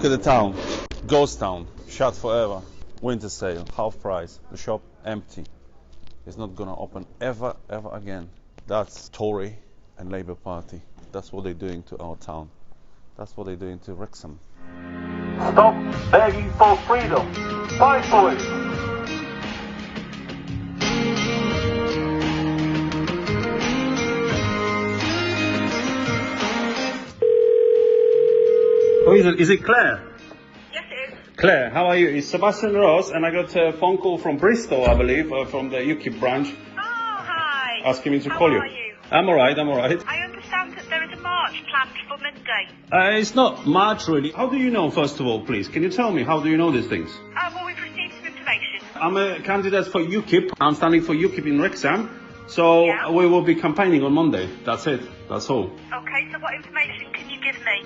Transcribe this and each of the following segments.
Look at the town. Ghost town. Shut forever. Winter sale. Half price. The shop empty. It's not gonna open ever, ever again. That's Tory and Labour Party. That's what they're doing to our town. That's what they're doing to Wrexham. Stop begging for freedom. Fight for it. Who is it? Claire? Yes, it is. Claire, how are you? It's Sebastian Ross, and I got a phone call from Bristol, I believe, uh, from the UKIP branch, Oh, hi. asking me to How call you. are you? I'm alright, I'm alright. I understand that there is a march planned for Monday. Uh, it's not March, really. How do you know, first of all, please? Can you tell me, how do you know these things? Uh, well, we've received some information. I'm a candidate for UKIP. I'm standing for UKIP in Wrexham. So Yeah. we will be campaigning on Monday. That's it. That's all. Okay, so what information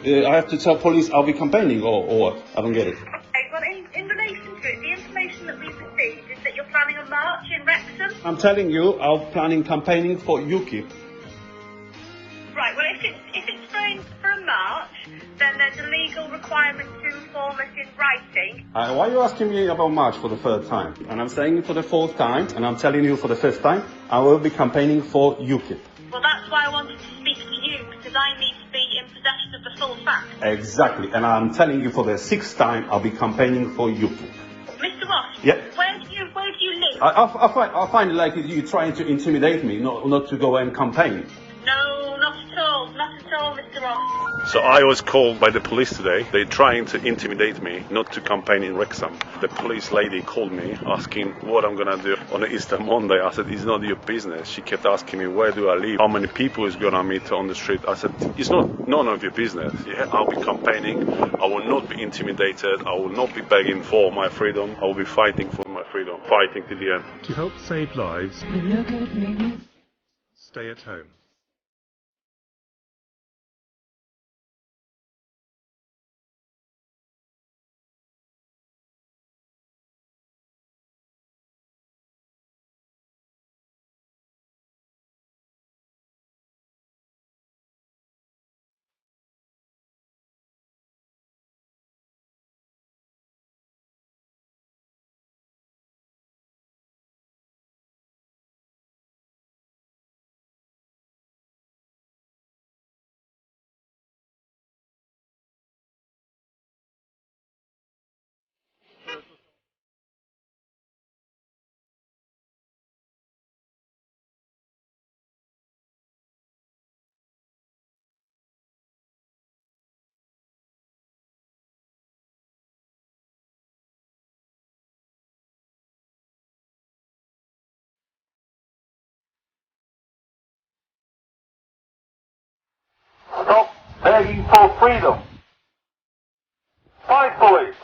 Uh, I have to tell police I'll be campaigning or, or what? I don't get it. Okay, well, in, in relation to it, the information that we've received is that you're planning a march in Wrexham. I'm telling you, I'm planning campaigning for UKIP. Right, well, if it's, if it's for, for a march, then there's a legal requirement to inform us in writing. Uh, why are you asking me about March for the third time? And I'm saying it for the fourth time, and I'm telling you for the fifth time, I will be campaigning for UKIP. Well, that's why I wanted to speak possession of the full facts. Exactly, and I'm telling you for the sixth time, I'll be campaigning for you. Mr. Ross, Yeah. where do you, where do you live? I, I, I, find, I find it like you're trying to intimidate me, not, not to go and campaign. No, not at all. Not at all, Mr. Ross. So I was called by the police today. They're trying to intimidate me not to campaign in Wrexham. The police lady called me asking what I'm gonna do on Easter Monday. I said, it's not your business. She kept asking me, where do I live? How many people is gonna meet on the street? I said, it's not none of your business. Yeah, I'll be campaigning. I will not be intimidated. I will not be begging for my freedom. I will be fighting for my freedom, fighting to the end. To help save lives, stay at home. Begging for freedom. Fight for it.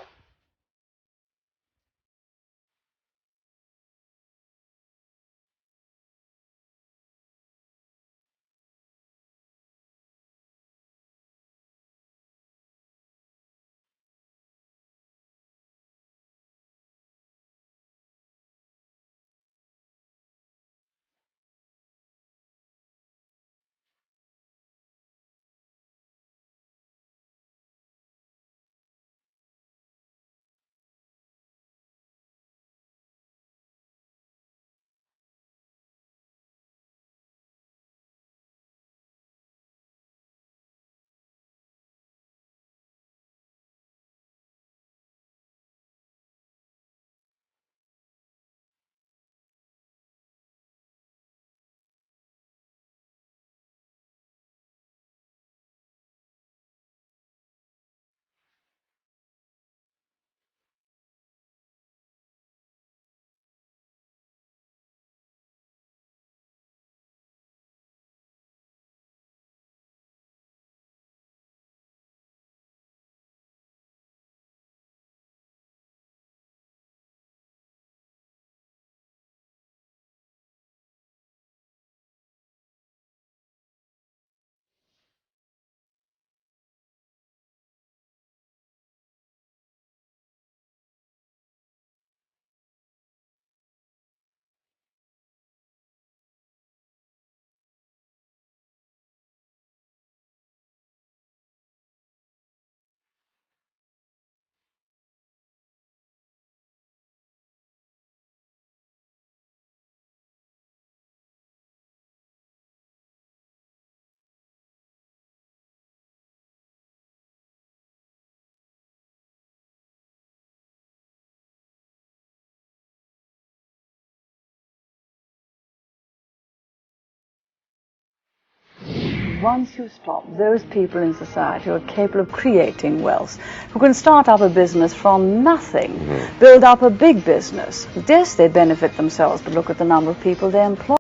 Once you stop, those people in society who are capable of creating wealth, who can start up a business from nothing, mm-hmm. build up a big business, yes, they benefit themselves, but look at the number of people they employ.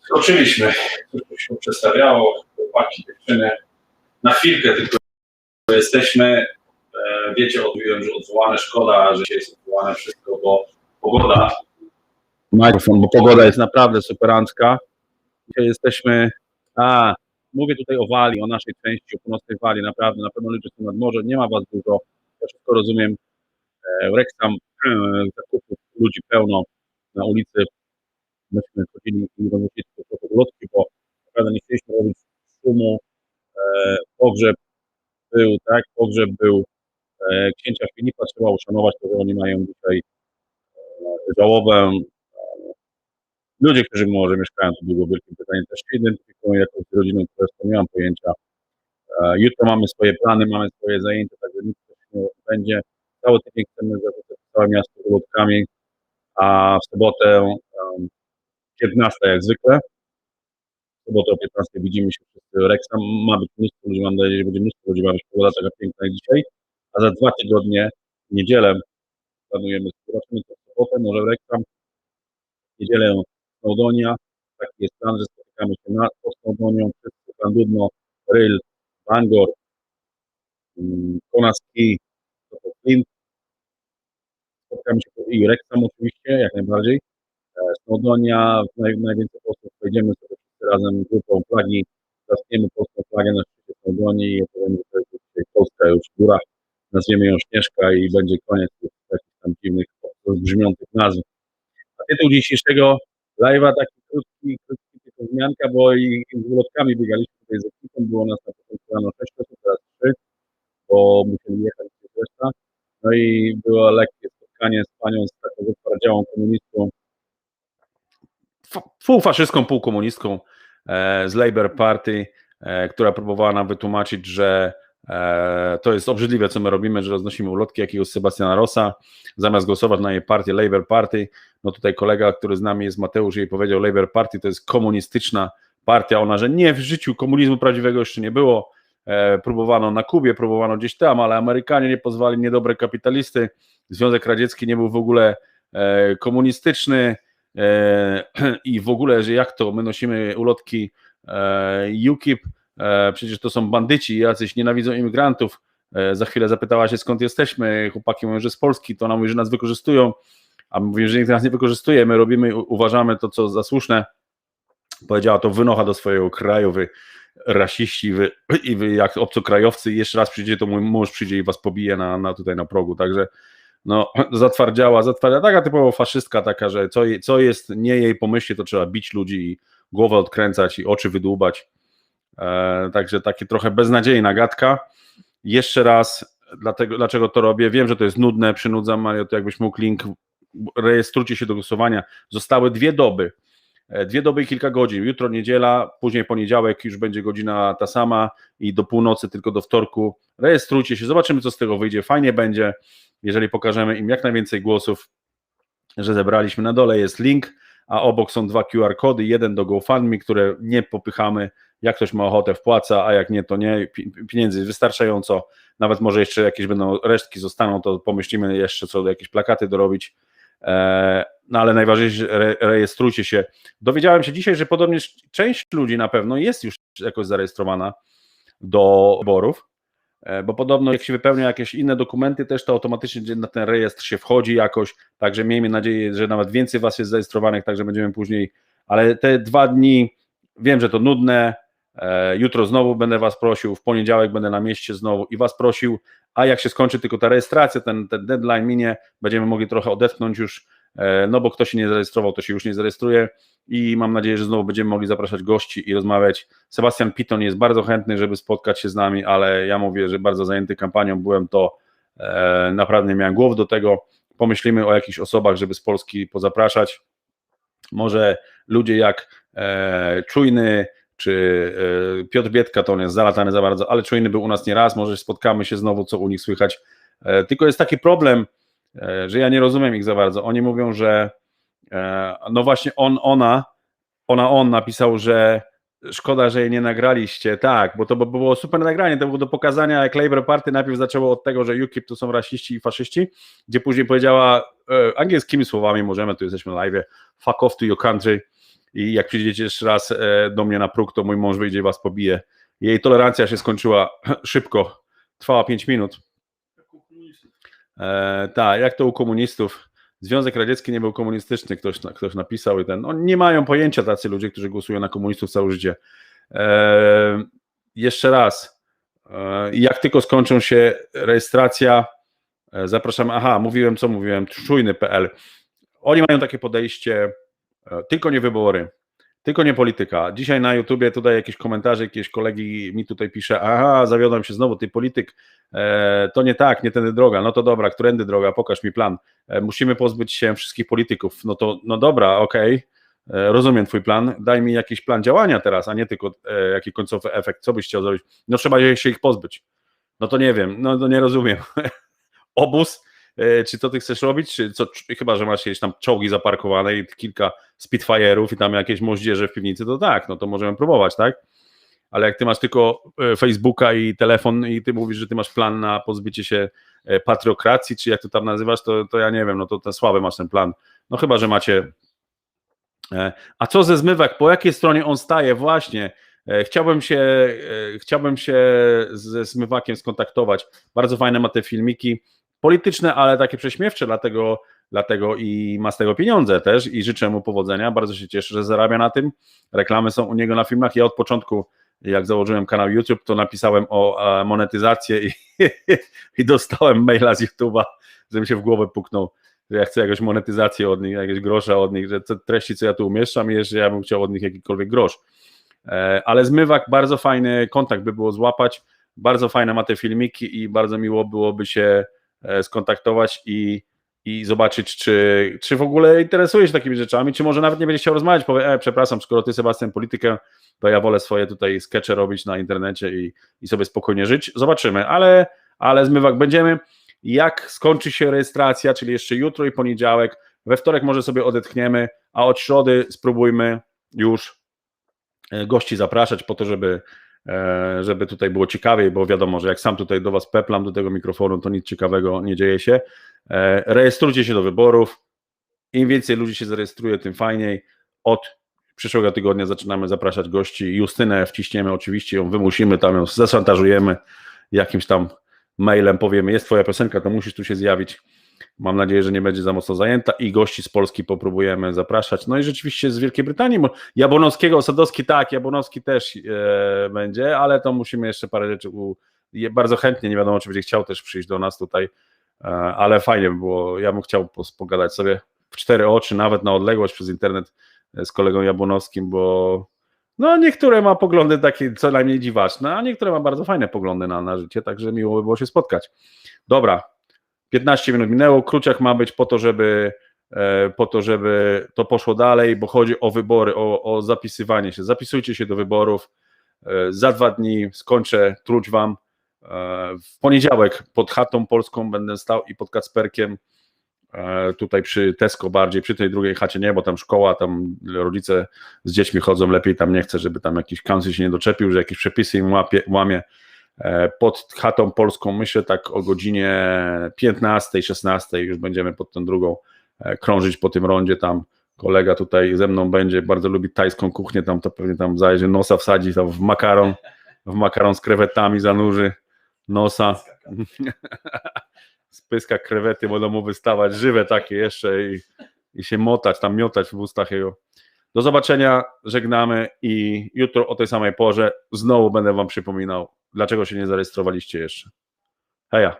Skoczyliśmy, to się przedstawiało, chłopaki, dziewczyny. Na chwilkę tylko jesteśmy. E, Wiecie, odbiłem, że odwołane, szkoda, że się jest odwołane wszystko, bo pogoda. Mikrofon, bo pogoda jest naprawdę superancka. Dzisiaj jesteśmy, a, mówię tutaj o Walii, o naszej części, o północnej Walii, naprawdę, na pewno ludzie są nad morze, nie ma was dużo, ja wszystko rozumiem. E, Wrexham, e, zakupów, ludzi pełno na ulicy. Myśmy chodzili i trochę ulotki, bo naprawdę nie chcieliśmy robić szumu. E, pogrzeb był, tak, pogrzeb był księcia Filipa, trzeba uszanować to, że oni mają dzisiaj żałobę. Ludzie, którzy może mieszkają tu długo, wielkim pytaniem też się identyfikują jako z rodziną, która nie mam pojęcia. E, Jutro mamy swoje plany, mamy swoje zajęcia, także nic nie będzie. Cały tydzień chcemy zarzucać całe miasto ulotkami, a w sobotę um, 15 jak zwykle. W sobotę o 15 widzimy się wszyscy Rexham. Ma być mnóstwo ludzi, mam nadzieję, że będzie mnóstwo ludzi, ma być pogoda taka piękna jak dzisiaj. A za dwa tygodnie, w niedzielę, planujemy, zobaczymy co w sobotę, może Wrexham, w niedzielę Snowdonia, taki jest plan, że spotykamy się na, pod Snowdonią, wszyscy, Llandudno, Ryl, Bangor, mm, Konaski, Flint, spotkamy się i Wrexham oczywiście, jak najbardziej, E, Snowdonia, naj, najwięcej posłów, pojedziemy sobie wszyscy razem grupą flagi, zaczniemy polską flagę na szczycie Snowdonii i opowiem, że to jest Polska już w górach, nazwiemy ją Śnieżka i będzie koniec tych takich tam dziwnych, brzmiących nazw. A tytuł dzisiejszego live'a taki krótki, krótki tylko wzmianka, bo i, i z ulotkami biegaliśmy tutaj z ekipą, było nas na początku rano 6 osób, teraz 3, bo musieli jechać gdzieś reszta. No i było lekkie spotkanie z panią z taką twardziałą komunistką, półfaszystką, półkomunistką e, z Labour Party, e, która próbowała nam wytłumaczyć, że to jest obrzydliwe, co my robimy, że roznosimy ulotki jakiegoś Sebastiana Rossa, zamiast głosować na jej partię Labour Party. No tutaj kolega, który z nami jest Mateusz, jej powiedział, Labour Party to jest komunistyczna partia. Ona, że nie, w życiu komunizmu prawdziwego jeszcze nie było. E, próbowano na Kubie, próbowano gdzieś tam, ale Amerykanie nie pozwali, niedobre kapitalisty. Związek Radziecki nie był w ogóle e, komunistyczny e, i w ogóle, że jak to, my nosimy ulotki e, UKIP, e, przecież to są bandyci, jacyś nienawidzą imigrantów. E, za chwilę zapytała się, skąd jesteśmy. Chłopaki mówią, że z Polski, to ona mówi, że nas wykorzystują, a my mówimy, że nikt nas nie wykorzystuje, my robimy, uważamy to, co za słuszne. Powiedziała to wynocha do swojego kraju, wy rasiści wy, i wy jak obcokrajowcy. Jeszcze raz przyjdzie, to mój mąż przyjdzie i was pobije na, na tutaj na progu, także no zatwardziała, zatwardziała, taka typowo faszystka taka, że co, co jest nie jej pomyśle, to trzeba bić ludzi i głowę odkręcać i oczy wydłubać, e, także takie trochę beznadziejna gadka. Jeszcze raz, dlatego, dlaczego to robię, wiem, że to jest nudne, przynudzam, Mario, to jakbyś mógł link, rejestrujcie się do głosowania, zostały dwie doby, E, Dwie doby i kilka godzin. Jutro niedziela, później poniedziałek już będzie godzina ta sama i do północy, tylko do wtorku. Rejestrujcie się, zobaczymy, co z tego wyjdzie. Fajnie będzie, jeżeli pokażemy im jak najwięcej głosów, że zebraliśmy. Na dole jest link, a obok są dwa QR kody. Jeden do GoFundMe, które nie popychamy. Jak ktoś ma ochotę, wpłaca, a jak nie, to nie. Pi- Pieniędzy wystarczająco. Nawet może jeszcze jakieś będą resztki zostaną, to pomyślimy jeszcze, co jakieś plakaty dorobić. E, No ale najważniejsze, re, rejestrujcie się. Dowiedziałem się dzisiaj, że podobnie część ludzi na pewno jest już jakoś zarejestrowana do wyborów, e, bo podobno jak się wypełnia jakieś inne dokumenty, też to automatycznie na ten rejestr się wchodzi jakoś, także miejmy nadzieję, że nawet więcej was jest zarejestrowanych, także będziemy później, ale te dwa dni, wiem, że to nudne, jutro znowu będę was prosił, w poniedziałek będę na mieście znowu i was prosił, a jak się skończy tylko ta rejestracja, ten, ten deadline minie, będziemy mogli trochę odetchnąć już, e, no bo kto się nie zarejestrował, to się już nie zarejestruje i mam nadzieję, że znowu będziemy mogli zapraszać gości i rozmawiać. Sebastian Piton jest bardzo chętny, żeby spotkać się z nami, ale ja mówię, że bardzo zajęty kampanią byłem, to e, naprawdę nie miałem głowy do tego. Pomyślimy o jakichś osobach, żeby z Polski pozapraszać. Może ludzie jak e, Czujny, czy e, Piotr Biedka, to on jest zalatany za bardzo, ale Czujny był u nas nie raz, może spotkamy się znowu, co u nich słychać. E, tylko jest taki problem, e, że ja nie rozumiem ich za bardzo. Oni mówią, że no właśnie on, ona, ona, on napisał, że szkoda, że jej nie nagraliście. Tak, bo to by było super nagranie. To było do pokazania, jak Labour Party najpierw zaczęło od tego, że UKIP to są rasiści i faszyści, gdzie później powiedziała angielskimi słowami, możemy, tu jesteśmy live, fuck off to your country i jak przyjdziecie jeszcze raz e, do mnie na próg, to mój mąż wyjdzie i was pobije. Jej tolerancja się skończyła szybko, trwała 5 minut. E, tak, jak to u komunistów. Związek Radziecki nie był komunistyczny, ktoś, ktoś napisał i ten. Oni nie mają pojęcia tacy ludzie, którzy głosują na komunistów całe życie. E, jeszcze raz, e, jak tylko skończą się rejestracja, e, zapraszamy. Aha, mówiłem, co mówiłem, czujny.pl. Oni mają takie podejście, tylko nie wybory, tylko nie polityka. Dzisiaj na YouTubie tutaj jakieś komentarze, jakieś kolegi mi tutaj pisze, aha, zawiodłem się znowu, ty polityk, e, to nie tak, nie tędy droga, no to dobra, którędy droga, pokaż mi plan. E, musimy pozbyć się wszystkich polityków. No to, no dobra, okej, e, rozumiem twój plan, daj mi jakiś plan działania teraz, a nie tylko e, jaki końcowy efekt, co byś chciał zrobić. No trzeba się ich pozbyć. No to nie wiem, no to nie rozumiem. Obóz, e, czy to ty chcesz robić, czy co, chyba, że masz jakieś tam czołgi zaparkowane i kilka Spitfire'ów i tam jakieś moździerze w piwnicy, to tak, no to możemy próbować, tak? Ale jak ty masz tylko e, Facebooka i telefon i ty mówisz, że ty masz plan na pozbycie się e, patriokracji, czy jak to tam nazywasz, to, to ja nie wiem, no to ten słaby masz ten plan. No chyba, że macie. E, A co ze zmywak? Po jakiej stronie on staje? Właśnie. E, Chciałbym się, e, chciałbym się ze zmywakiem skontaktować. Bardzo fajne ma te filmiki. Polityczne, ale takie prześmiewcze, dlatego, dlatego i ma z tego pieniądze też i życzę mu powodzenia. Bardzo się cieszę, że zarabia na tym. Reklamy są u niego na filmach. Ja od początku, jak założyłem kanał YouTube, to napisałem o e, monetyzację i, i dostałem maila z YouTube'a, że mi się w głowę puknął, że ja chcę jakąś monetyzację od nich, jakieś grosza od nich, że te treści, co ja tu umieszczam, że ja bym chciał od nich jakikolwiek grosz. E, Ale zmywak, bardzo fajny kontakt by było złapać, bardzo fajne ma te filmiki i bardzo miło byłoby się skontaktować i, i zobaczyć, czy, czy w ogóle interesuje się takimi rzeczami, czy może nawet nie będzie chciał rozmawiać, powie, e, przepraszam, skoro ty Sebastian politykę, to ja wolę swoje tutaj skecze robić na internecie i, i sobie spokojnie żyć. Zobaczymy, ale, ale zmywak będziemy. Jak skończy się rejestracja, czyli jeszcze jutro i poniedziałek, we wtorek może sobie odetchniemy, a od środy spróbujmy już e, gości zapraszać po to, żeby, e, żeby tutaj było ciekawiej, bo wiadomo, że jak sam tutaj do Was peplam do tego mikrofonu, to nic ciekawego nie dzieje się. E, Rejestrujcie się do wyborów. Im więcej ludzi się zarejestruje, tym fajniej. Od przyszłego tygodnia zaczynamy zapraszać gości. Justynę wciśniemy, oczywiście ją wymusimy, tam ją zaszantażujemy jakimś tam mailem, powiemy, jest Twoja piosenka, to musisz tu się zjawić. Mam nadzieję, że nie będzie za mocno zajęta i gości z Polski popróbujemy zapraszać. No i rzeczywiście z Wielkiej Brytanii, Jabłonowskiego, Sadowski tak, Jabłonowski też e, będzie, ale to musimy jeszcze parę rzeczy, u, bardzo chętnie, nie wiadomo czy będzie chciał też przyjść do nas tutaj, e, ale fajnie by było, ja bym chciał pogadać sobie w cztery oczy, nawet na odległość przez internet e, z kolegą Jabłonowskim, bo no niektóre ma poglądy takie co najmniej dziwaczne, a niektóre ma bardzo fajne poglądy na, na życie, także miło by było się spotkać. Dobra, 15 minut minęło, kruciak ma być po to, żeby e, po to, żeby to poszło dalej, bo chodzi o wybory, o, o zapisywanie się. Zapisujcie się do wyborów. E, Za dwa dni skończę truć wam. E, W poniedziałek pod chatą polską będę stał i pod Kacperkiem tutaj przy Tesco bardziej, przy tej drugiej chacie nie, bo tam szkoła, tam rodzice z dziećmi chodzą, lepiej tam nie chcę, żeby tam jakiś council się nie doczepił, że jakieś przepisy im łapie, łamie. E, Pod chatą polską myślę tak o godzinie 15, 16 już będziemy pod tą drugą e, krążyć po tym rondzie tam. Kolega tutaj ze mną będzie, bardzo lubi tajską kuchnię, tam to pewnie tam zajdzie nosa wsadzi tam w makaron, w makaron z krewetami zanurzy nosa. Spyska krewety, będą mu wystawać żywe takie jeszcze i, i się motać, tam miotać w ustach jego. Do zobaczenia, żegnamy i jutro o tej samej porze znowu będę wam przypominał, dlaczego się nie zarejestrowaliście jeszcze. Heja.